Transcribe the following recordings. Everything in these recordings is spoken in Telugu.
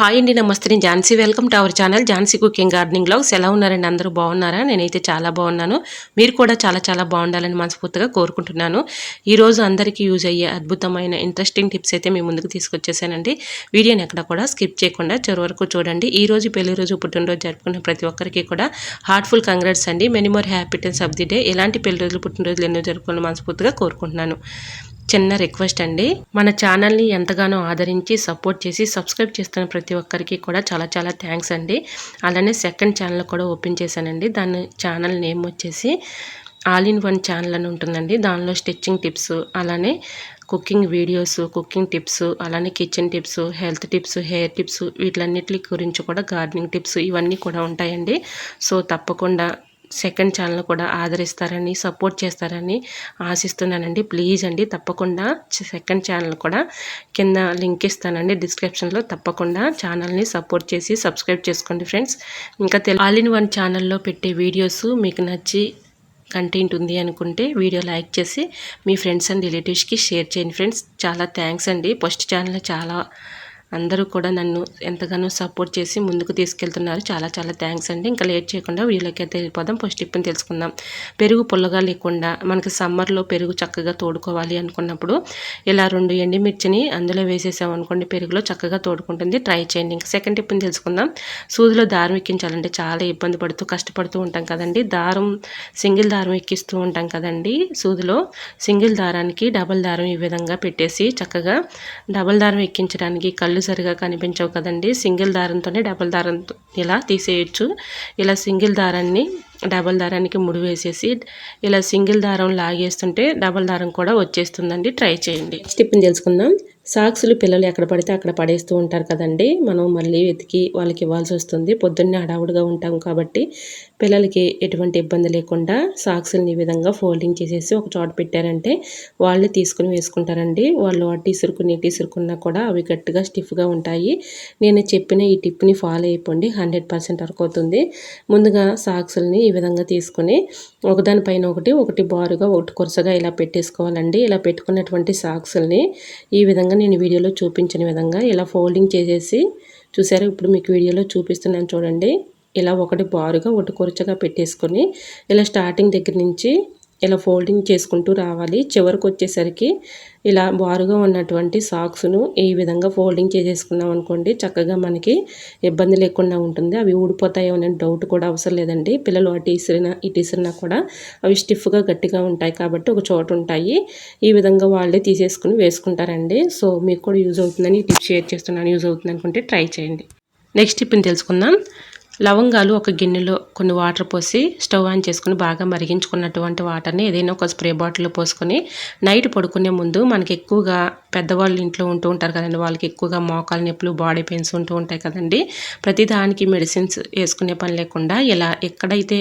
హాయ్ అండి నమస్తే. నేను Jhansi. Welcome to our channel Jhansi cooking gardening blogs. ఎలా ఉన్నారండి అందరూ? బాగున్నారా? నేనైతే చాలా బాగున్నాను. మీరు కూడా చాలా చాలా బాగుండాలని మనస్ఫూర్తిగా కోరుకుంటున్నాను. ఈరోజు అందరికీ యూజ్ అయ్యే అద్భుతమైన ఇంట్రెస్టింగ్ టిప్స్ అయితే మీ ముందుకు తీసుకొచ్చేసానండి. వీడియోని ఎక్కడ కూడా స్కిప్ చేయకుండా చివరి వరకు చూడండి. ఈ రోజు పెళ్ళి రోజు పుట్టినరోజు జరుపుకున్న ప్రతి ఒక్కరికి కూడా హార్ట్ఫుల్ కంగ్రాట్స్ అండి. Many more happy returns of the day. ఎలాంటి పెళ్ళి రోజులు పుట్టినరోజులు ఎన్నో జరుపుకోవాలని మనస్ఫూర్తిగా కోరుకుంటున్నాను. చిన్న రిక్వెస్ట్ అండి. మన ఛానల్ని ఎంతగానో ఆదరించి సపోర్ట్ చేసి సబ్స్క్రైబ్ చేస్తున్న ప్రతి ఒక్కరికి కూడా చాలా చాలా థ్యాంక్స్ అండి. అలానే సెకండ్ ఛానల్ కూడా ఓపెన్ చేశానండి. దాని ఛానల్ నేమ్ వచ్చేసి ఆల్ ఇన్ వన్ ఛానల్ అని ఉంటుందండి. దానిలో స్టిచ్చింగ్ టిప్స్ అలానే కుకింగ్ వీడియోస్ కుకింగ్ టిప్స్ అలానే kitchen tips health tips hair tips వీటిలన్నిటి గురించి కూడా గార్డెనింగ్ టిప్స్ ఇవన్నీ కూడా ఉంటాయండి. సో తప్పకుండా సెకండ్ ఛానల్ కూడా ఆదరిస్తారని సపోర్ట్ చేస్తారని ఆశిస్తున్నానండి. ప్లీజ్ అండి తప్పకుండా సెకండ్ ఛానల్ కూడా కింద లింక్ ఇస్తానండి డిస్క్రిప్షన్లో. తప్పకుండా ఛానల్ని సపోర్ట్ చేసి సబ్స్క్రైబ్ చేసుకోండి ఫ్రెండ్స్. ఇంకా తెలు ఆల్ ఇన్ వన్ ఛానల్లో పెట్టే వీడియోస్ మీకు నచ్చి కంటెంట్ ఉంది అనుకుంటే వీడియో లైక్ చేసి మీ ఫ్రెండ్స్ అండ్ రిలేటివ్స్కి షేర్ చేయండి ఫ్రెండ్స్. చాలా థ్యాంక్స్ అండి. ఫస్ట్ ఛానల్ చాలా అందరూ కూడా నన్ను ఎంతగానో సపోర్ట్ చేసి ముందుకు తీసుకెళ్తున్నారు. చాలా చాలా థ్యాంక్స్ అండి. ఇంకా లేట్ చేయకుండా వీళ్ళకి అయితే వెళ్ళిపోదాం. ఫస్ట్ టిప్ని తెలుసుకుందాం. పెరుగు పుల్లగా లేకుండా మనకి సమ్మర్లో పెరుగు చక్కగా తోడుకోవాలి అనుకున్నప్పుడు ఇలా రెండు ఎండిమిర్చిని అందులో వేసేసాం అనుకోండి పెరుగులో చక్కగా తోడుకుంటుంది. ట్రై చేయండి. ఇంకా సెకండ్ టిప్ని తెలుసుకుందాం. సూదిలో దారం ఎక్కించాలంటే చాలా ఇబ్బంది పడుతూ కష్టపడుతూ ఉంటాం కదండి. దారం సింగిల్ దారం ఎక్కిస్తూ ఉంటాం కదండి సూదిలో. సింగిల్ దారానికి డబల్ దారం ఈ విధంగా పెట్టేసి చక్కగా డబల్ దారం ఎక్కించడానికి కళ్ళు కళ్ళు సరిగా కనిపించవు కదండి. సింగిల్ దారంతోనే డబల్ దారంతో ఇలా తీసేయచ్చు. ఇలా సింగిల్ దారాన్ని డబల్ దారానికి ముడి వేసేసి ఇలా సింగిల్ దారం లాగేస్తుంటే డబల్ దారం కూడా వచ్చేస్తుందండి. ట్రై చేయండి. స్టిప్ని తెలుసుకుందాం. సాక్స్లు పిల్లలు ఎక్కడ పడితే అక్కడ పడేస్తూ ఉంటారు కదండి. మనం మళ్ళీ వెతికి వాళ్ళకి ఇవ్వాల్సి వస్తుంది. పొద్దున్నే హడావుడిగా ఉంటాం కాబట్టి పిల్లలకి ఎటువంటి ఇబ్బంది లేకుండా సాక్స్ని ఈ విధంగా ఫోల్డింగ్ చేసేసి ఒక చోట పెట్టారంటే వాళ్ళే తీసుకుని వేసుకుంటారండి. వాళ్ళు అటు ఇసురుకుని ఇటు ఇసురుకున్నా కూడా అవి గట్టిగా స్టిఫ్గా ఉంటాయి. నేను చెప్పిన ఈ టిప్ని ఫాలో అయిపోండి. హండ్రెడ్ పర్సెంట్ వరకు అవుతుంది. ముందుగా సాక్స్ని ఈ ఈ విధంగా తీసుకుని ఒకదానిపైన ఒకటి ఒకటి బారుగా ఒకటి కొరసగా ఇలా పెట్టేసుకోవాలండి. ఇలా పెట్టుకున్నటువంటి సాక్స్ని ఈ విధంగా నేను వీడియోలో చూపించిన విధంగా ఇలా ఫోల్డింగ్ చేసేసి చూసారా? ఇప్పుడు మీకు వీడియోలో చూపిస్తున్నాను చూడండి. ఇలా ఒకటి బారుగా ఒకటి కొరచగా పెట్టేసుకొని ఇలా స్టార్టింగ్ దగ్గర నుంచి ఇలా ఫోల్డింగ్ చేసుకుంటూ రావాలి. చివరికి వచ్చేసరికి ఇలా బారుగా ఉన్నటువంటి సాక్స్ను ఈ విధంగా ఫోల్డింగ్ చేసేసుకున్నాం అనుకోండి చక్కగా మనకి ఇబ్బంది లేకుండా ఉంటుంది. అవి ఊడిపోతాయో అనే డౌట్ కూడా అవసరం లేదండి. పిల్లలు అటు ఇసిరినా ఇటు ఇసిరినా కూడా అవి స్టిఫ్గా గట్టిగా ఉంటాయి కాబట్టి ఒక చోట ఉంటాయి. ఈ విధంగా వాళ్ళే తీసేసుకుని వేసుకుంటారండి. సో మీకు కూడా యూజ్ అవుతుందని టిప్ షేర్ చేస్తున్నాను. యూజ్ అవుతుంది అనుకుంటే ట్రై చేయండి నెక్స్ట్ టిప్ని తెలుసుకుందాం. లవంగాలు ఒక గిన్నెలో కొన్ని వాటర్ పోసి స్టవ్ ఆన్ చేసుకుని బాగా మరిగించుకున్నటువంటి వాటర్ని ఏదైనా ఒక స్ప్రే బాటిల్లో పోసుకొని నైట్ పడుకునే ముందు మనకి ఎక్కువగా పెద్దవాళ్ళు ఇంట్లో ఉంటూ ఉంటారు కదండి వాళ్ళకి ఎక్కువగా మోకాలు నొప్పులు బాడీ పెయిన్స్ ఉంటూ ఉంటాయి కదండి. ప్రతిదానికి మెడిసిన్స్ వేసుకునే పని లేకుండా ఇలా ఎక్కడైతే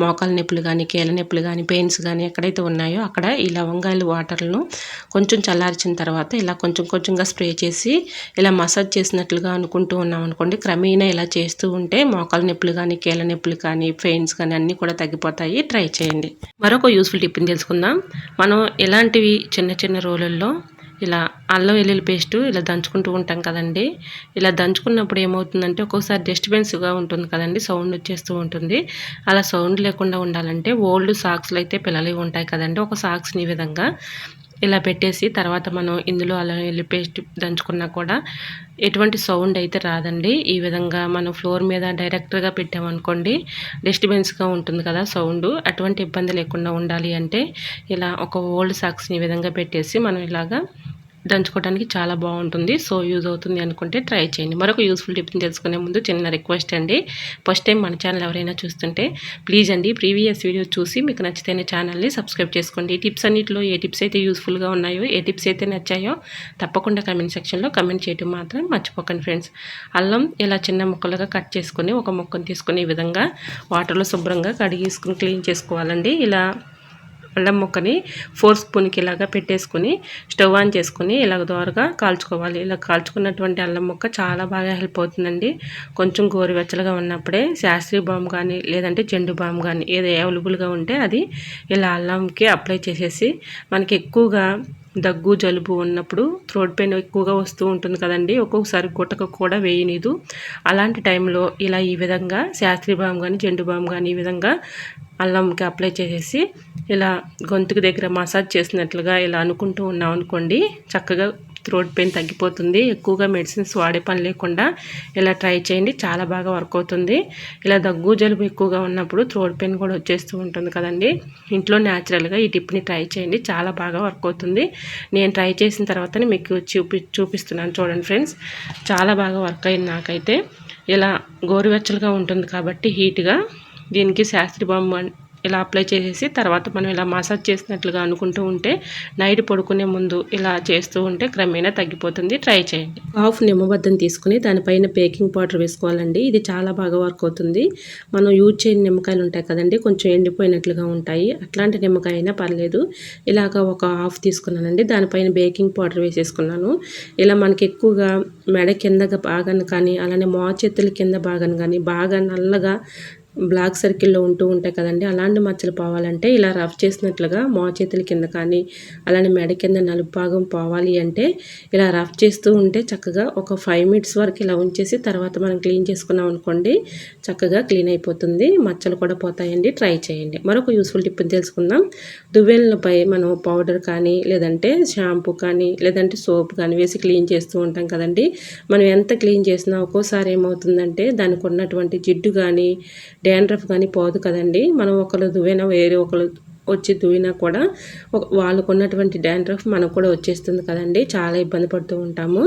మోకాలు నొప్పులు కానీ కీళ్ళ నొప్పులు కానీ పెయిన్స్ కానీ ఎక్కడైతే ఉన్నాయో అక్కడ ఈ లవంగాయలు వాటర్లను కొంచెం చల్లార్చిన తర్వాత ఇలా కొంచెం కొంచెంగా స్ప్రే చేసి ఇలా మసాజ్ చేసినట్లుగా అనుకుంటూ ఉన్నాం అనుకోండి క్రమేణా ఇలా చేస్తూ ఉంటే మోకాలు నొప్పులు కానీ కీళ్ళ నొప్పులు కానీ పెయిన్స్ కానీ అన్నీ కూడా తగ్గిపోతాయి. ట్రై చేయండి. మరొక యూస్ఫుల్ టిప్ని తెలుసుకుందాం. మనం ఇలాంటివి చిన్న చిన్న రోలల్లో ఇలా అల్లం వెల్లుల్లి పేస్టు ఇలా దంచుకుంటూ ఉంటాం కదండి. ఇలా దంచుకున్నప్పుడు ఏమవుతుందంటే ఒక్కొక్కసారి డిస్టర్బెన్స్గా ఉంటుంది కదండి. సౌండ్ వచ్చేస్తూ ఉంటుంది. అలా సౌండ్ లేకుండా ఉండాలంటే ఓల్డ్ సాక్స్లు అయితే పిల్లలు ఉంటాయి కదండి. ఒక సాక్స్ని ఈ విధంగా ఇలా పెట్టేసి తర్వాత మనం ఇందులో అలా ఎల్లి పేస్ట్ దంచుకున్నా కూడా ఎటువంటి సౌండ్ అయితే రాదండి. ఈ విధంగా మనం ఫ్లోర్ మీద డైరెక్ట్గా పెట్టామనుకోండి డిస్టర్బెన్స్గా ఉంటుంది కదా సౌండ్. అటువంటి ఇబ్బంది లేకుండా ఉండాలి అంటే ఇలా ఒక ఓల్డ్ సాక్స్ని ఈ విధంగా పెట్టేసి మనం ఇలాగా దంచుకోవడానికి చాలా బాగుంటుంది. సో యూజ్ అవుతుంది అనుకుంటే ట్రై చేయండి. మరొక యూస్ఫుల్ టిప్ని తెలుసుకునే ముందు చిన్న రిక్వెస్ట్ అండి. ఫస్ట్ టైం మన ఛానల్ ఎవరైనా చూస్తుంటే ప్లీజ్ అండి ప్రీవియస్ వీడియో చూసి మీకు నచ్చితేనే ఛానల్ని సబ్స్క్రైబ్ చేసుకోండి. టిప్స్ అన్నింటిలో ఏ టిప్స్ అయితే యూస్ఫుల్గా ఉన్నాయో ఏ టిప్స్ అయితే నచ్చాయో తప్పకుండా కమెంట్ సెక్షన్లో కమెంట్ చేయడం మాత్రం మర్చిపోకండి ఫ్రెండ్స్. అల్లం ఇలా చిన్న ముక్కలుగా కట్ చేసుకొని ఒక ముక్కను తీసుకునే విధంగా వాటర్లో శుభ్రంగా కడిగేసుకుని క్లీన్ చేసుకోవాలండి. ఇలా అల్లం ముక్కని ఫోర్ స్పూన్కి ఇలాగా పెట్టేసుకుని స్టవ్ ఆన్ చేసుకుని ఇలాగ దోరగా కాల్చుకోవాలి. ఇలా కాల్చుకున్నటువంటి అల్లం ముక్క చాలా బాగా హెల్ప్ అవుతుందండి. కొంచెం గోరువెచ్చలుగా ఉన్నప్పుడే శాస్త్రీ బామ్ కానీ లేదంటే చెండు బామ్ కానీ ఏది అవైలబుల్గా ఉంటే అది ఇలా అల్లంకి అప్లై చేసేసి మనకి ఎక్కువగా దగ్గు జలుబు ఉన్నప్పుడు థ్రోట్ పెయిన్ ఎక్కువగా వస్తూ ఉంటుంది కదండి. ఒక్కొక్కసారి గుట్టక కూడా వేయనీదు. అలాంటి టైంలో ఇలా ఈ విధంగా శాస్త్రీ బామ్ కానీ జెండు బామ్ కానీ ఈ విధంగా అల్లంకి అప్లై చేసేసి ఇలా గొంతుకు దగ్గర మసాజ్ చేసినట్లుగా ఇలా అనుకుంటూ ఉన్నాం అనుకోండి చక్కగా థ్రోట్ పెయిన్ తగ్గిపోతుంది. ఎక్కువగా మెడిసిన్స్ వాడే పని లేకుండా ఇలా ట్రై చేయండి. చాలా బాగా వర్క్ అవుతుంది. ఇలా దగ్గు జలుబు ఎక్కువగా ఉన్నప్పుడు థ్రోట్ పెయిన్ కూడా వచ్చేస్తూ ఉంటుంది కదండి. ఇంట్లో న్యాచురల్గా ఈ టిప్ని ట్రై చేయండి. చాలా బాగా వర్క్ అవుతుంది. నేను ట్రై చేసిన తర్వాతనే మీకు చూపి చూపిస్తున్నాను చూడండి ఫ్రెండ్స్ చాలా బాగా వర్క్ అయింది నాకైతే. ఇలా గోరువెచ్చలుగా ఉంటుంది కాబట్టి హీట్గా దీనికి శాస్త్రి బొమ్మ ఇలా అప్లై చేసేసి తర్వాత మనం ఇలా మసాజ్ చేసినట్లుగా అనుకుంటూ ఉంటే నైట్ పడుకునే ముందు ఇలా చేస్తూ ఉంటే క్రమేణా తగ్గిపోతుంది. ట్రై చేయండి. హాఫ్ నిమ్మబద్దం తీసుకుని దానిపైన బేకింగ్ పౌడర్ వేసుకోవాలండి. ఇది చాలా బాగా వర్క్ అవుతుంది. మనం యూజ్ చేయని నిమ్మకాయలు ఉంటాయి కదండి కొంచెం ఎండిపోయినట్లుగా ఉంటాయి. అట్లాంటి నిమ్మకాయ అయినా పర్లేదు. ఇలాగ ఒక హాఫ్ తీసుకున్నానండి. దానిపైన బేకింగ్ పౌడర్ వేసేసుకున్నాను. ఇలా మనకి ఎక్కువగా మెడ కింద బాగాను కానీ అలానే మోచేతుల కింద బాగాను కానీ బాగా నల్లగా బ్లాక్ సర్కిల్లో ఉంటూ ఉంటాయి కదండి. అలాంటి మచ్చలు పోవాలంటే ఇలా రఫ్ చేసినట్లుగా మో చేతుల కింద కానీ అలానే మెడ కింద నలుపు భాగం పోవాలి అంటే ఇలా రఫ్ చేస్తూ ఉంటే చక్కగా ఒక ఫైవ్ మినిట్స్ వరకు ఇలా ఉంచేసి తర్వాత మనం క్లీన్ చేసుకున్నాం అనుకోండి చక్కగా క్లీన్ అయిపోతుంది. మచ్చలు కూడా పోతాయండి. ట్రై చేయండి. మరొక యూస్ఫుల్ టిప్ తెలుసుకుందాం. దువ్వెనలపై మనం పౌడర్ కానీ లేదంటే షాంపూ కానీ లేదంటే సోప్ కానీ వేసి క్లీన్ చేస్తూ ఉంటాం కదండి. మనం ఎంత క్లీన్ చేసినా ఒక్కోసారి ఏమవుతుందంటే దానికి ఉన్నటువంటి జిడ్డు కానీ డాండ్రఫ్ కానీ పోదు కదండి. మనం ఒకరు దువ్వైనా వేరే ఒకరు వచ్చి దువ్వినా కూడా వాళ్ళకు ఉన్నటువంటి డాండ్రఫ్ మనకు కూడా వచ్చేస్తుంది కదండి. చాలా ఇబ్బంది పడుతూ ఉంటాము.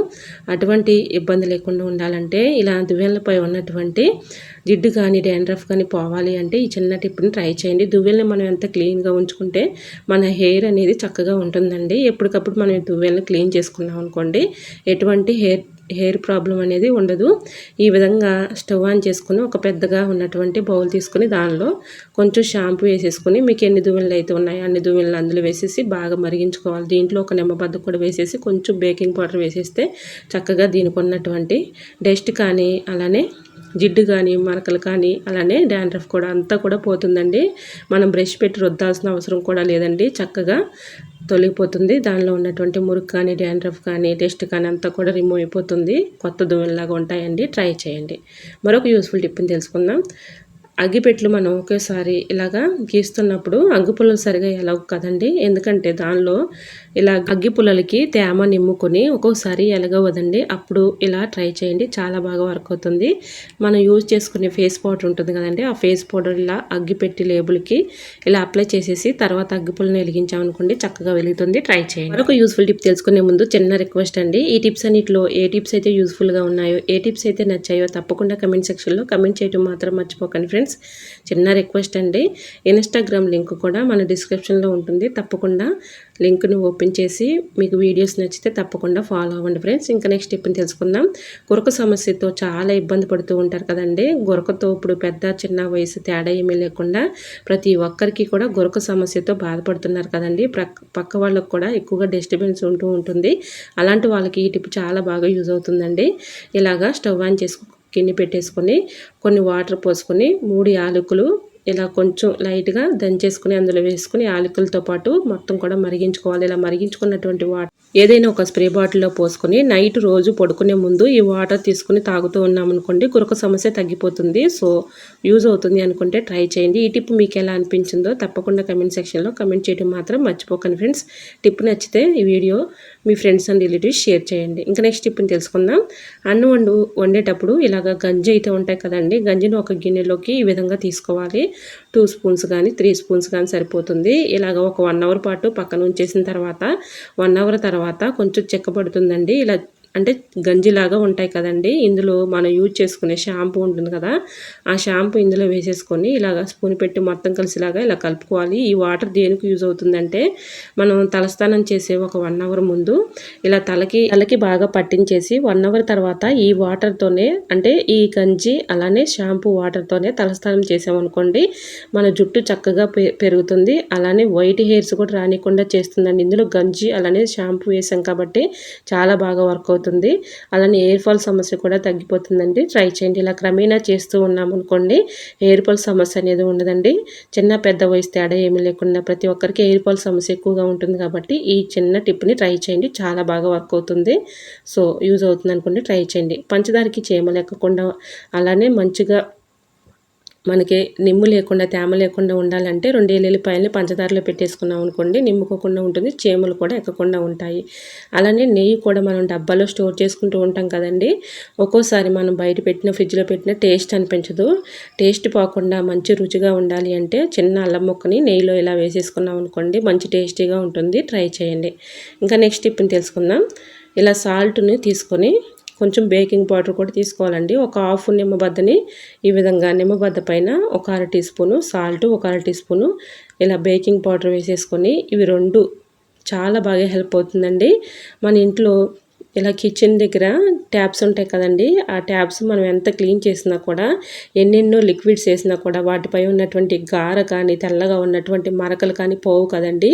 అటువంటి ఇబ్బంది లేకుండా ఉండాలంటే ఇలా దువ్వెనలపై ఉన్నటువంటి జిడ్డు కానీ డాండ్రఫ్ కానీ పోవాలి అంటే ఈ చిన్న టిప్ని ట్రై చేయండి. దువ్వెల్ని మనం ఎంత క్లీన్గా ఉంచుకుంటే మన హెయిర్ అనేది చక్కగా ఉంటుందండి. ఎప్పటికప్పుడు మనం దువ్వెల్ని క్లీన్ చేసుకున్నాం అనుకోండి ఎటువంటి హెయిర్ హెయిర్ ప్రాబ్లం అనేది ఉండదు. ఈ విధంగా స్టవ్ ఆన్ చేసుకుని ఒక పెద్దగా ఉన్నటువంటి బౌల్ తీసుకుని దానిలో కొంచెం షాంపూ వేసేసుకుని మీకు ఎన్ని దువ్వెలు అయితే ఉన్నాయో అన్ని దువ్వెలను అందులో వేసేసి బాగా మరిగించుకోవాలి. దీంట్లో ఒక నిమ్మబద్ద కూడా వేసేసి కొంచెం బేకింగ్ పౌడర్ వేసేస్తే చక్కగా దీనికి ఉన్నటువంటి డస్ట్ కానీ అలానే జిడ్డు కానీ మరకలు కానీ అలానే డాండ్రఫ్ కూడా అంతా కూడా పోతుందండి. మనం బ్రష్ పెట్టి రుద్దాల్సిన అవసరం కూడా లేదండి. చక్కగా తొలగిపోతుంది. దానిలో ఉన్నటువంటి మురుకు కానీ డాండ్రఫ్ కానీ టెస్ట్ కానీ అంతా కూడా రిమూవ్ అయిపోతుంది. కొత్త దువ్వెనలాగా ఉంటాయండి. ట్రై చేయండి. మరొక యూస్ఫుల్ టిప్ని తెలుసుకుందాం. అగ్గిపెట్లు మనం ఒకేసారి ఇలాగా గీస్తున్నప్పుడు అగ్గిపుల్లలు సరిగా ఎలా కదండి? ఎందుకంటే దానిలో ఇలా అగ్గి పుల్లలకి తేమ నిమ్ముకొని ఒక్కొక్కసారి ఎలగవదండి. అప్పుడు ఇలా ట్రై చేయండి. చాలా బాగా వర్క్ అవుతుంది. మనం యూజ్ చేసుకునే ఫేస్ పౌడర్ ఉంటుంది కదండి. ఆ ఫేస్ పౌడర్ ఇలా అగ్గిపెట్టి లేబుల్కి ఇలా అప్లై చేసేసి తర్వాత అగ్గిపుల్లని వెలిగించామనుకోండి చక్కగా వెలుగుతుంది. ట్రై చేయండి. మరొక యూస్ఫుల్ టిప్ తెలుసుకునే ముందు చిన్న రిక్వెస్ట్ అండి. ఈ టిప్స్ అన్నిటిలో ఏ టిప్స్ అయితే యూస్ఫుల్గా ఉన్నాయో ఏ టిప్స్ అయితే నచ్చాయో తప్పకుండా కమెంట్ సెక్షన్లో కమెంట్ చేయడం మాత్రం మర్చిపోకండి ఫ్రెండ్స్. ఫ్రెండ్స్ చిన్న రిక్వెస్ట్ అండి. ఇన్స్టాగ్రామ్ లింక్ కూడా మన డిస్క్రిప్షన్లో ఉంటుంది. తప్పకుండా లింక్ను ఓపెన్ చేసి మీకు వీడియోస్ నచ్చితే తప్పకుండా ఫాలో అవ్వండి ఫ్రెండ్స్ ఇంకా నెక్స్ట్ టిప్ని తెలుసుకుందాం. గురక సమస్యతో చాలా ఇబ్బంది పడుతూ ఉంటారు కదండి. గురకతో ఇప్పుడు పెద్ద చిన్న వయసు తేడా ఏమీ లేకుండా ప్రతి ఒక్కరికి కూడా గురక సమస్యతో బాధపడుతున్నారు కదండి. పక్క వాళ్ళకు కూడా ఎక్కువగా డిస్టర్బెన్స్ ఉంటూ ఉంటుంది. అలాంటి వాళ్ళకి ఈ టిప్ చాలా బాగా యూజ్ అవుతుందండి. ఇలాగా స్టవ్ ఆన్ చేసుకు గిన్నె పెట్టేసుకొని కొన్ని వాటర్ పోసుకొని మూడు యాలకులు ఇలా కొంచెం లైట్గా దంచేసుకుని అందులో వేసుకుని యాలకులతో పాటు మొత్తం కూడా మరిగించుకోవాలి. ఇలా మరిగించుకున్నటువంటి వాటర్ ఏదైనా ఒక స్ప్రే బాటిల్లో పోసుకొని నైట్ రోజు పడుకునే ముందు ఈ వాటర్ తీసుకుని తాగుతూ ఉన్నామనుకోండి గురక సమస్య తగ్గిపోతుంది. సో యూజ్ అవుతుంది అనుకుంటే ట్రై చేయండి. ఈ టిప్ మీకు ఎలా అనిపించిందో తప్పకుండా కమెంట్ సెక్షన్లో కమెంట్ చేయడం మాత్రం మర్చిపోకండి ఫ్రెండ్స్. టిప్ నచ్చితే ఈ వీడియో మీ ఫ్రెండ్స్ అండ్ రిలేటివ్స్ షేర్ చేయండి. ఇంకా నెక్స్ట్ టిప్ని తెలుసుకుందాం. అన్నం వండు వండేటప్పుడు ఇలాగ గంజి అయితే ఉంటాయి కదండి. గంజిని ఒక గిన్నెలోకి ఈ విధంగా తీసుకోవాలి. టూ స్పూన్స్ కానీ త్రీ స్పూన్స్ కానీ సరిపోతుంది. ఇలాగ ఒక వన్ అవర్ పాటు పక్కన ఉంచేసిన తర్వాత వన్ అవర్ తర్వాత కొంచెం చెక్కబడుతుందండి ఇలా అంటే గంజిలాగా ఉంటాయి కదండి. ఇందులో మనం యూజ్ చేసుకునే షాంపూ ఉంటుంది కదా. ఆ షాంపూ ఇందులో వేసేసుకొని ఇలాగ స్పూన్ పెట్టి మొత్తం కలిసిలాగా ఇలా కలుపుకోవాలి. ఈ వాటర్ దేనికి యూజ్ అవుతుందంటే మనం తలస్నానం చేసే ఒక వన్ అవర్ ముందు ఇలా తలకి తలకి బాగా పట్టించేసి వన్ అవర్ తర్వాత ఈ వాటర్తోనే అంటే ఈ గంజి అలానే షాంపూ వాటర్తోనే తలస్నానం చేసామనుకోండి మన జుట్టు చక్కగా పెరుగుతుంది. అలానే వైట్ హెయిర్స్ కూడా రానికుండా చేస్తుందండి. ఇందులో గంజి అలానే షాంపూ వేసాం కాబట్టి చాలా బాగా వర్క్ అవుతుంది. తగ్గిపోతుంది అలానే ఎయిర్ ఫాల్ సమస్య కూడా తగ్గిపోతుందండి. ట్రై చేయండి. ఇలా క్రమేణా చేస్తూ ఉన్నామనుకోండి ఎయిర్ ఫాల్ సమస్య అనేది ఉండదండి. చిన్న పెద్ద వయసు తేడా ఏమీ లేకుండా ప్రతి ఒక్కరికి ఎయిర్ ఫాల్ సమస్య ఎక్కువగా ఉంటుంది కాబట్టి ఈ చిన్న టిప్ని ట్రై చేయండి. చాలా బాగా వర్క్ అవుతుంది. సో యూజ్ అవుతుంది అనుకోండి ట్రై చేయండి. పంచదారకి చీమ లేకుండా అలానే మంచిగా మనకి నిమ్ము లేకుండా తేమ లేకుండా ఉండాలంటే రెండు ఎల్లుల్లిపాయలని పంచదారలో పెట్టేసుకున్నాం అనుకోండి నిమ్ముకోకుండా ఉంటుంది చీమలు కూడా ఎక్కకుండా ఉంటాయి. అలానే నెయ్యి కూడా మనం డబ్బాలో స్టోర్ చేసుకుంటూ ఉంటాం కదండి. ఒక్కోసారి మనం బయట పెట్టిన ఫ్రిడ్జ్లో పెట్టిన టేస్ట్ అనిపించదు. టేస్ట్ పోకుండా మంచి రుచిగా ఉండాలి అంటే చిన్న అల్లం ముక్కని నెయ్యిలో ఇలా వేసేసుకున్నాం అనుకోండి మంచి టేస్టీగా ఉంటుంది. ట్రై చేయండి. ఇంకా నెక్స్ట్ టిప్ని తెలుసుకుందాం. ఇలా సాల్ట్ని తీసుకొని కొంచెం బేకింగ్ పౌడర్ కూడా తీసుకోవాలండి. ఒక హాఫ్ నిమ్మబద్దని ఈ విధంగా నిమ్మబద్ద పైన ఒక అర టీ స్పూను సాల్ట్ ఒక అర టీ స్పూను ఇలా బేకింగ్ పౌడర్ వేసేసుకొని ఇవి రెండు చాలా బాగా హెల్ప్ అవుతుందండి. మన ఇంట్లో ఇలా కిచెన్ దగ్గర ట్యాప్స్ ఉంటాయి కదండి. ఆ ట్యాప్స్ మనం ఎంత క్లీన్ చేసినా కూడా ఎన్నెన్నో లిక్విడ్స్ వేసినా కూడా వాటిపై ఉన్నటువంటి గార కానీ తెల్లగా ఉన్నటువంటి మరకలు కానీ పోవు కదండి.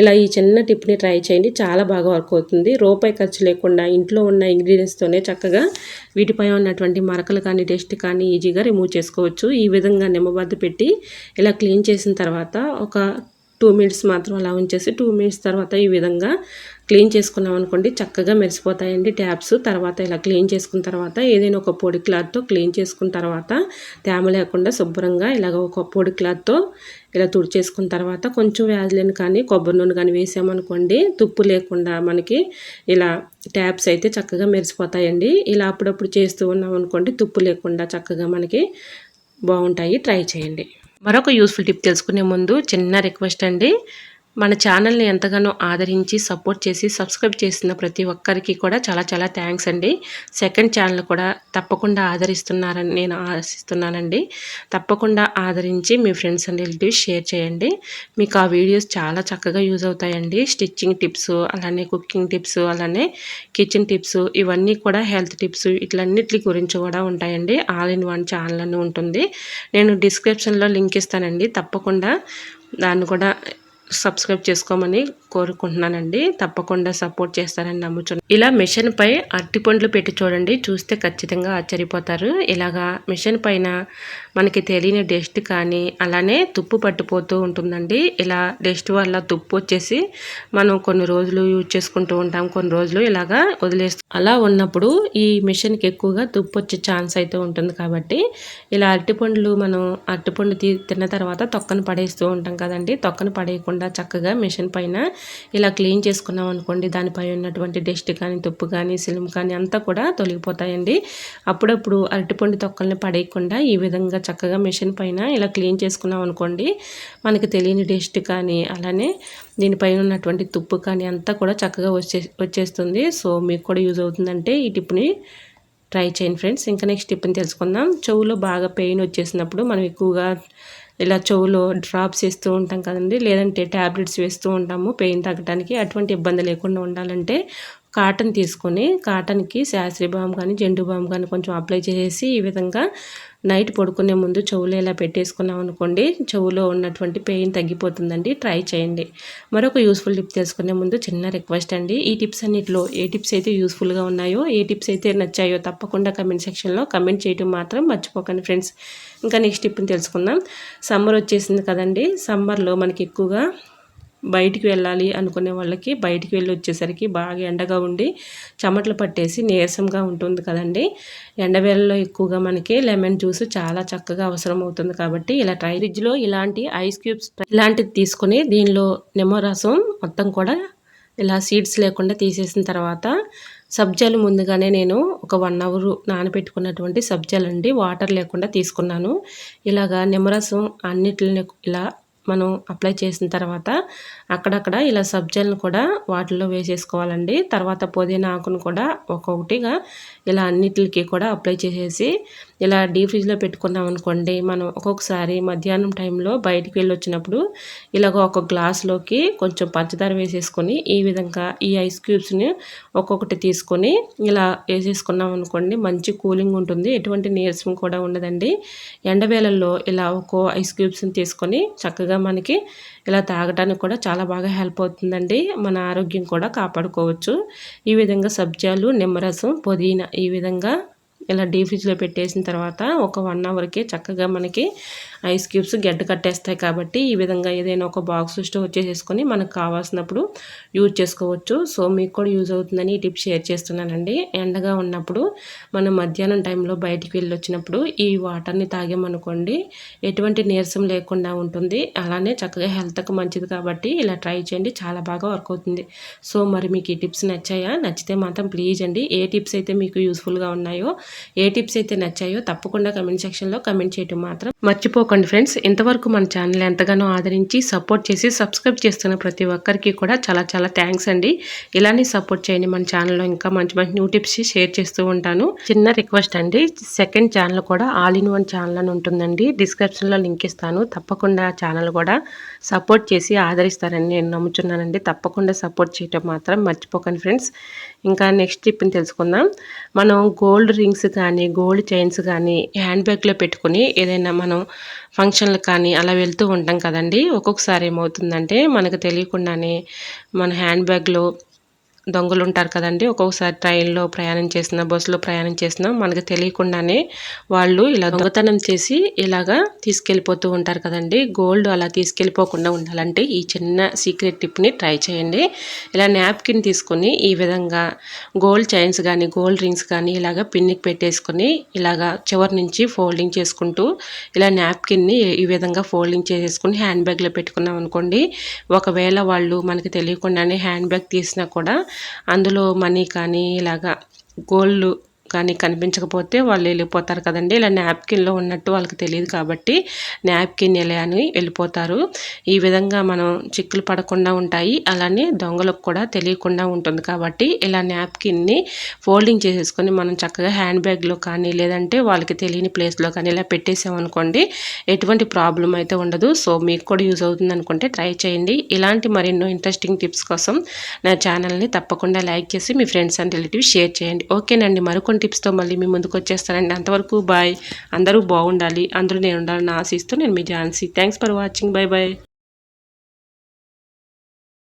ఇలా ఈ చిన్న టిప్ని ట్రై చేయండి. చాలా బాగా వర్క్ అవుతుంది. రూపాయి ఖర్చు లేకుండా ఇంట్లో ఉన్న ఇంగ్రీడియంట్స్తోనే చక్కగా వీటిపై ఉన్నటువంటి మరకలు కానీ టెస్ట్ కానీ ఈజీగా రిమూవ్ చేసుకోవచ్చు. ఈ విధంగా నిమ్మబద్ద పెట్టి ఇలా క్లీన్ చేసిన తర్వాత ఒక టూ మినిట్స్ మాత్రం అలా ఉంచేసి టూ మినిట్స్ తర్వాత ఈ విధంగా క్లీన్ చేసుకున్నాం అనుకోండి చక్కగా మెరిసిపోతాయండి ట్యాప్స్. తర్వాత ఇలా క్లీన్ చేసుకున్న తర్వాత ఏదైనా ఒక పొడి క్లాత్తో క్లీన్ చేసుకున్న తర్వాత తేమ లేకుండా శుభ్రంగా ఇలాగ ఒక పొడి క్లాత్తో ఇలా తుడిచేసుకున్న తర్వాత కొంచెం వ్యాజిలిన్ కానీ కొబ్బరి నూనె కానీ వేసామనుకోండి తుప్పు లేకుండా మనకి ఇలా ట్యాప్స్ అయితే చక్కగా మెరిసిపోతాయండి. ఇలా అప్పుడప్పుడు చేస్తూ ఉన్నాం అనుకోండి తుప్పు లేకుండా చక్కగా మనకి బాగుంటాయి. ట్రై చేయండి. మరొక యూస్ఫుల్ టిప్ తెలుసుకునే ముందు చిన్న రిక్వెస్ట్ అండి. మన ఛానల్ని ఎంతగానో ఆదరించి సపోర్ట్ చేసి సబ్స్క్రైబ్ చేసిన ప్రతి ఒక్కరికి కూడా చాలా చాలా థ్యాంక్స్ అండి. సెకండ్ ఛానల్ కూడా తప్పకుండా ఆదరిస్తున్నారని నేను ఆశిస్తున్నానండి. తప్పకుండా ఆదరించి మీ ఫ్రెండ్స్ అండ్ రిలేటివ్స్ షేర్ చేయండి. మీకు ఆ వీడియోస్ చాలా చక్కగా యూజ్ అవుతాయండి. స్టిచ్చింగ్ టిప్స్ అలానే కుకింగ్ టిప్స్ అలానే కిచెన్ టిప్స్ ఇవన్నీ కూడా హెల్త్ టిప్స్ ఇట్లన్నిటి గురించి కూడా ఉంటాయండి. ఆల్ ఇన్ వన్ ఛానల్ అని ఉంటుంది. నేను డిస్క్రిప్షన్లో లింక్ ఇస్తానండి. తప్పకుండా దాన్ని కూడా సబ్స్క్రైబ్ చేసుకోమని కోరుకుంటున్నానండి. తప్పకుండా సపోర్ట్ చేస్తారని నమ్ముచున్నాను ఇలా మిషన్ పై అరటిపండ్లు పెట్టి చూడండి. చూస్తే ఖచ్చితంగా ఆశ్చర్యపోతారు. ఇలాగా మిషన్ పైన మనకి తెలియని డస్ట్ కానీ అలానే తుప్పు పట్టిపోతూ ఉంటుందండి. ఇలా డస్ట్ వల్ల తుప్పు వచ్చేసి మనం కొన్ని రోజులు యూజ్ చేసుకుంటూ ఉంటాం. కొన్ని రోజులు ఇలాగా వదిలేస్తూ అలా ఉన్నప్పుడు ఈ మిషన్కి ఎక్కువగా తుప్పు వచ్చే ఛాన్స్ అయితే ఉంటుంది కాబట్టి ఇలా అరటిపండ్లు మనం అరటిపండు తిన్న తర్వాత తొక్కను పడేస్తూ ఉంటాం కదండి. తొక్కను పడేయకుండా చక్కగా మిషన్ పైన ఇలా క్లీన్ చేసుకున్నాం అనుకోండి దానిపై ఉన్నటువంటి డస్ట్ కానీ తుప్పు కానీ సిలిం కానీ అంతా కూడా తొలగిపోతాయండి. అప్పుడప్పుడు అరటిపండు తొక్కల్ని పడేయకుండా ఈ విధంగా చక్కగా మిషన్ పైన ఇలా క్లీన్ చేసుకున్నాం అనుకోండి మనకి తెలియని డస్ట్ కానీ అలానే దీనిపైన ఉన్నటువంటి తుప్పు కానీ అంతా కూడా చక్కగా వచ్చే వచ్చేస్తుంది. సో మీకు కూడా యూజ్ అవుతుందంటే ఈ టిప్ని ట్రై చేయండి ఫ్రెండ్స్. ఇంకా నెక్స్ట్ టిప్ని తెలుసుకుందాం. చెవులో బాగా పెయిన్ వచ్చేసినప్పుడు మనం ఎక్కువగా ఇలా చెవులో డ్రాప్స్ వేస్తూ ఉంటాం కదండి. లేదంటే ట్యాబ్లెట్స్ వేస్తూ ఉంటాము. పెయిన్ తగ్గడానికి అటువంటి ఇబ్బంది లేకుండా ఉండాలంటే కాటన్ తీసుకొని కాటన్కి శాస్త్రీ బామ్ కానీ జెండు బామ్ కానీ కొంచెం అప్లై చేసి ఈ విధంగా నైట్ పడుకునే ముందు చెవులు ఇలా పెట్టేసుకున్నాం అనుకోండి చెవులో ఉన్నటువంటి పెయిన్ తగ్గిపోతుందండి. ట్రై చేయండి. మరొక యూస్ఫుల్ టిప్ తెలుసుకునే ముందు చిన్న రిక్వెస్ట్ అండి. ఈ టిప్స్ అన్నింటిలో ఏ టిప్స్ అయితే యూస్ఫుల్గా ఉన్నాయో ఏ టిప్స్ అయితే నచ్చాయో తప్పకుండా కమెంట్ సెక్షన్లో కమెంట్ చేయడం మాత్రం మర్చిపోకండి ఫ్రెండ్స్. ఇంకా నెక్స్ట్ టిప్ని తెలుసుకుందాం. సమ్మర్ వచ్చేసింది కదండి. సమ్మర్లో మనకి ఎక్కువగా బయటికి వెళ్ళాలి అనుకునే వాళ్ళకి బయటికి వెళ్ళి వచ్చేసరికి బాగా ఎండగా ఉండి చెమటలు పట్టేసి నీరసంగా ఉంటుంది కదండి. ఎండవేళలో ఎక్కువగా మనకి లెమన్ జ్యూస్ చాలా చక్కగా అవసరం అవుతుంది కాబట్టి ఇలా ట్రై ఫ్రిడ్జ్లో ఇలాంటి ఐస్ క్యూబ్స్ ఇలాంటిది తీసుకొని దీనిలో నిమ్మరసం మొత్తం కూడా ఇలా సీడ్స్ లేకుండా తీసేసిన తర్వాత సబ్జాలు ముందుగానే నేను ఒక వన్ అవర్ నానబెట్టుకున్నటువంటి సబ్జాలు అండి వాటర్ లేకుండా తీసుకున్నాను. ఇలాగా నిమ్మరసం అన్నిటిని ఇలా మనం అప్లై చేసిన తర్వాత అక్కడక్కడ ఇలా సబ్జాలను కూడా వాటిల్లో వేసేసుకోవాలండి. తర్వాత పుదీనా ఆకును కూడా ఒక్కొక్కటిగా ఇలా అన్నిటికి కూడా అప్లై చేసేసి ఇలా డీ ఫ్రిడ్జ్లో పెట్టుకున్నాం అనుకోండి మనం ఒక్కొక్కసారి మధ్యాహ్నం టైంలో బయటికి వెళ్ళి వచ్చినప్పుడు ఇలాగ ఒక గ్లాస్లోకి కొంచెం పంచదార వేసేసుకొని ఈ విధంగా ఈ ఐస్ క్యూబ్స్ని ఒక్కొక్కటి తీసుకొని ఇలా వేసేసుకున్నాం అనుకోండి మంచి కూలింగ్ ఉంటుంది. ఎటువంటి నీరసం కూడా ఉండదండి. ఎండవేళల్లో ఇలా ఒక్కో ఐస్ క్యూబ్స్ని తీసుకొని చక్కగా మనకి ఇలా తాగడానికి కూడా చాలా బాగా హెల్ప్ అవుతుందండి. మన ఆరోగ్యం కూడా కాపాడుకోవచ్చు. ఈ విధంగా సబ్జాలు నిమ్మరసం పుదీనా ఈ విధంగా ఇలా డీ ఫ్రిడ్జ్లో పెట్టేసిన తర్వాత ఒక వన్ అవర్కి చక్కగా మనకి ఐస్ క్యూబ్స్ గడ్డ కట్టేస్తాయి కాబట్టి ఈ విధంగా ఏదైనా ఒక బాక్స్ స్టోర్ చేసేసుకొని మనకు కావాల్సినప్పుడు యూజ్ చేసుకోవచ్చు. సో మీకు కూడా యూజ్ అవుతుందని ఈ టిప్ షేర్ చేస్తున్నానండి. ఎండగా ఉన్నప్పుడు మనం మధ్యాహ్నం టైంలో బయటికి వెళ్ళి వచ్చినప్పుడు ఈ వాటర్ని తాగామనుకోండి ఎటువంటి నీరసం లేకుండా ఉంటుంది. అలానే చక్కగా హెల్త్కి మంచిది కాబట్టి ఇలా ట్రై చేయండి. చాలా బాగా వర్క్ అవుతుంది. సో మరి మీకు ఈ టిప్స్ నచ్చాయా? నచ్చితే మాత్రం ప్లీజ్ అండి. ఏ టిప్స్ అయితే మీకు యూస్ఫుల్గా ఉన్నాయో ఏ టిప్స్ అయితే నచ్చాయో తప్పకుండా కమెంట్ సెక్షన్లో కమెంట్ చేయటం మాత్రం మర్చిపోకండి ఫ్రెండ్స్. ఇంతవరకు మన ఛానల్ ఎంతగానో ఆదరించి సపోర్ట్ చేసి సబ్స్క్రైబ్ చేస్తున్న ప్రతి ఒక్కరికి కూడా చాలా చాలా థ్యాంక్స్ అండి. ఇలానే సపోర్ట్ చేయండి మన ఛానల్లో. ఇంకా మంచి మంచి న్యూ టిప్స్ షేర్ చేస్తూ ఉంటాను. చిన్న రిక్వెస్ట్ అండి. సెకండ్ ఛానల్ కూడా ఆల్ ఇన్ వన్ ఛానల్ అని ఉంటుందండి. డిస్క్రిప్షన్లో లింక్ ఇస్తాను. తప్పకుండా ఛానల్ కూడా సపోర్ట్ చేసి ఆదరిస్తారని నేను నమ్ముతున్నానండి తప్పకుండా సపోర్ట్ చేయటం మాత్రం మర్చిపోకండి ఫ్రెండ్స్. ఇంకా నెక్స్ట్ టిప్ని తెలుసుకుందాం. మనం గోల్డ్ రింగ్స్ కానీ గోల్డ్ చైన్స్ కానీ హ్యాండ్ బ్యాగ్లో పెట్టుకుని ఏదైనా మనం ఫంక్షన్లకు కానీ అలా వెళ్తూ ఉంటాం కదండి. ఒక్కొక్కసారి ఏమవుతుందంటే మనకు తెలియకుండానే మన హ్యాండ్ బ్యాగ్లో దొంగలు ఉంటారు కదండి. ఒక్కొక్కసారి ట్రైన్లో ప్రయాణం చేసిన బస్సులో ప్రయాణం చేసిన మనకు తెలియకుండానే వాళ్ళు ఇలా దొంగతనం చేసి ఇలాగా తీసుకెళ్ళిపోతూ ఉంటారు కదండి. గోల్డ్ అలా తీసుకెళ్ళిపోకుండా ఉండాలంటే ఈ చిన్న సీక్రెట్ టిప్ని ట్రై చేయండి. ఇలా నాప్కిన్ తీసుకొని ఈ విధంగా గోల్డ్ చైన్స్ కానీ గోల్డ్ రింగ్స్ కానీ ఇలాగా పిన్నికి పెట్టేసుకొని ఇలాగా చివరి నుంచి ఫోల్డింగ్ చేసుకుంటూ ఇలా నాప్కిన్ని ఈ విధంగా ఫోల్డింగ్ చేసేసుకుని హ్యాండ్ బ్యాగ్లో పెట్టుకున్నాం అనుకోండి ఒకవేళ వాళ్ళు మనకి తెలియకుండానే హ్యాండ్ బ్యాగ్ తీసినా కూడా అందులో మనీ కానీ ఇలాగా గోల్డ్ కానీ కనిపించకపోతే వాళ్ళు వెళ్ళిపోతారు కదండి. ఇలా నాప్కిన్లో ఉన్నట్టు వాళ్ళకి తెలియదు కాబట్టి నాప్కిన్ ఎలా అని వెళ్ళిపోతారు. ఈ విధంగా మనం చిక్కులు పడకుండా ఉంటాయి. అలానే దొంగలకు కూడా తెలియకుండా ఉంటుంది కాబట్టి ఇలా నాప్కిన్ని ఫోల్డింగ్ చేసేసుకొని మనం చక్కగా హ్యాండ్ బ్యాగ్లో కానీ లేదంటే వాళ్ళకి తెలియని ప్లేస్లో కానీ ఇలా పెట్టేసామనుకోండి ఎటువంటి ప్రాబ్లం అయితే ఉండదు. సో మీకు కూడా యూజ్ అవుతుంది అనుకుంటే ట్రై చేయండి. ఇలాంటి మరెన్నో ఇంట్రెస్టింగ్ టిప్స్ కోసం నా ఛానల్ని తప్పకుండా లైక్ చేసి మీ ఫ్రెండ్స్ అండ్ రిలేటివ్స్ షేర్ చేయండి. ఓకేనండి. మరికొన్ని టిప్స్తో మళ్ళీ మీ ముందుకు వచ్చేస్తానండి. అంతవరకు బాయ్ అందరూ బాగుండాలి. అందరూ నేను ఉండాలని ఆశిస్తూ నేను మీ Jhansi. Thanks for watching bye bye